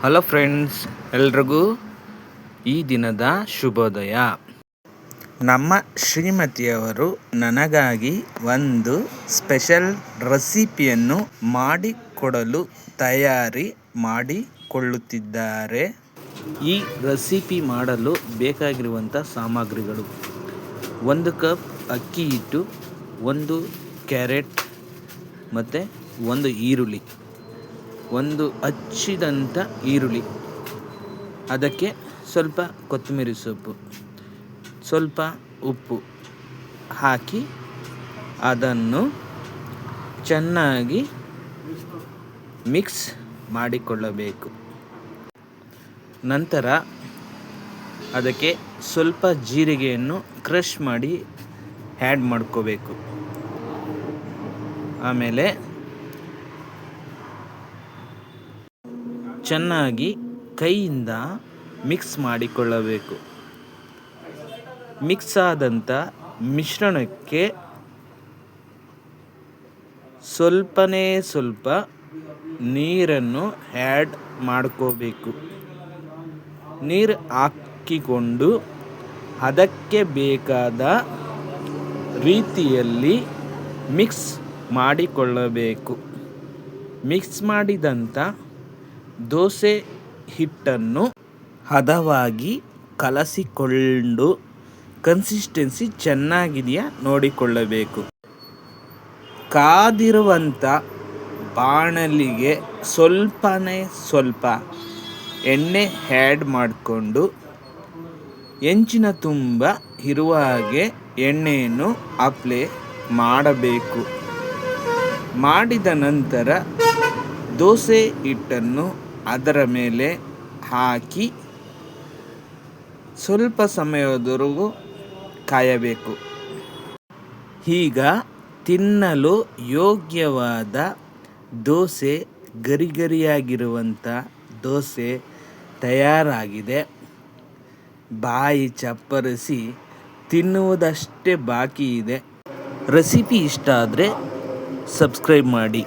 Hello friends ಎಲ್ರಿಗೂ ಈ ದಿನದ ಶುಭೋದಯ. ನಮ್ಮ ಶ್ರೀಮತಿಯವರು ನನಗಾಗಿ ಒಂದು ಸ್ಪೆಷಲ್ ರೆಸಿಪಿಯನ್ನು ಮಾಡಿಕೊಡಲು ತಯಾರಿ ಮಾಡಿಕೊಳ್ಳುತ್ತಿದ್ದಾರೆ. ಈ ರೆಸಿಪಿ ಮಾಡಲು ಬೇಕಾಗಿರುವಂಥ ಸಾಮಗ್ರಿಗಳು ಒಂದು ಕಪ್ ಅಕ್ಕಿ ಹಿಟ್ಟು, ಒಂದು ಕ್ಯಾರೆಟ್, ಮತ್ತು ಒಂದು ಈರುಳ್ಳಿ. ಒಂದು ಹಚ್ಚಿದಂಥ ಈರುಳ್ಳಿ. ಅದಕ್ಕೆ ಸ್ವಲ್ಪ ಕೊತ್ತಂಬರಿ ಸೊಪ್ಪು, ಸ್ವಲ್ಪ ಉಪ್ಪು ಹಾಕಿ ಅದನ್ನು ಚೆನ್ನಾಗಿ ಮಿಕ್ಸ್ ಮಾಡಿಕೊಳ್ಳಬೇಕು. ನಂತರ ಅದಕ್ಕೆ ಸ್ವಲ್ಪ ಜೀರಿಗೆಯನ್ನು ಕ್ರಷ್ ಮಾಡಿ ಆ್ಯಡ್ ಮಾಡ್ಕೋಬೇಕು. ಆಮೇಲೆ ಚೆನ್ನಾಗಿ ಕೈಯಿಂದ ಮಿಕ್ಸ್ ಮಾಡಿಕೊಳ್ಳಬೇಕು. ಮಿಕ್ಸ್ ಆದಂಥ ಮಿಶ್ರಣಕ್ಕೆ ಸ್ವಲ್ಪನೇ ಸ್ವಲ್ಪ ನೀರನ್ನು ಆ್ಯಡ್ ಮಾಡ್ಕೋಬೇಕು. ನೀರು ಹಾಕಿಕೊಂಡು ಅದಕ್ಕೆ ಬೇಕಾದ ರೀತಿಯಲ್ಲಿ ಮಿಕ್ಸ್ ಮಾಡಿಕೊಳ್ಳಬೇಕು. ಮಿಕ್ಸ್ ಮಾಡಿದಂಥ ದೋಸೆ ಹಿಟ್ಟನ್ನು ಹದವಾಗಿ ಕಲಸಿಕೊಂಡು ಕನ್ಸಿಸ್ಟೆನ್ಸಿ ಚೆನ್ನಾಗಿದೆಯಾ ನೋಡಿಕೊಳ್ಳಬೇಕು. ಕಾದಿರುವಂಥ ಬಾಣಲಿಗೆ ಸ್ವಲ್ಪನೇ ಸ್ವಲ್ಪ ಎಣ್ಣೆ ಹ್ಯಾಡ್ ಮಾಡಿಕೊಂಡು ಹೆಂಚಿನ ತುಂಬ ಇರುವ ಹಾಗೆ ಎಣ್ಣೆಯನ್ನು ಅಪ್ಲೈ ಮಾಡಬೇಕು. ಮಾಡಿದ ನಂತರ ದೋಸೆ ಹಿಟ್ಟನ್ನು ಅದರ ಮೇಲೆ ಹಾಕಿ ಸ್ವಲ್ಪ ಸಮಯದವರೆಗೂ ಕಾಯಬೇಕು. ಈಗ ತಿನ್ನಲು ಯೋಗ್ಯವಾದ ದೋಸೆ ಗರಿಗರಿಯಾಗಿರುವಂಥ ದೋಸೆ ತಯಾರಾಗಿದೆ. ಬಾಯಿ ಚಪ್ಪರಿಸಿ ತಿನ್ನುವುದಷ್ಟೇ ಬಾಕಿ ಇದೆ ರೆಸಿಪಿ ಇಷ್ಟ ಆದರೆ ಸಬ್ಸ್ಕ್ರೈಬ್ ಮಾಡಿ.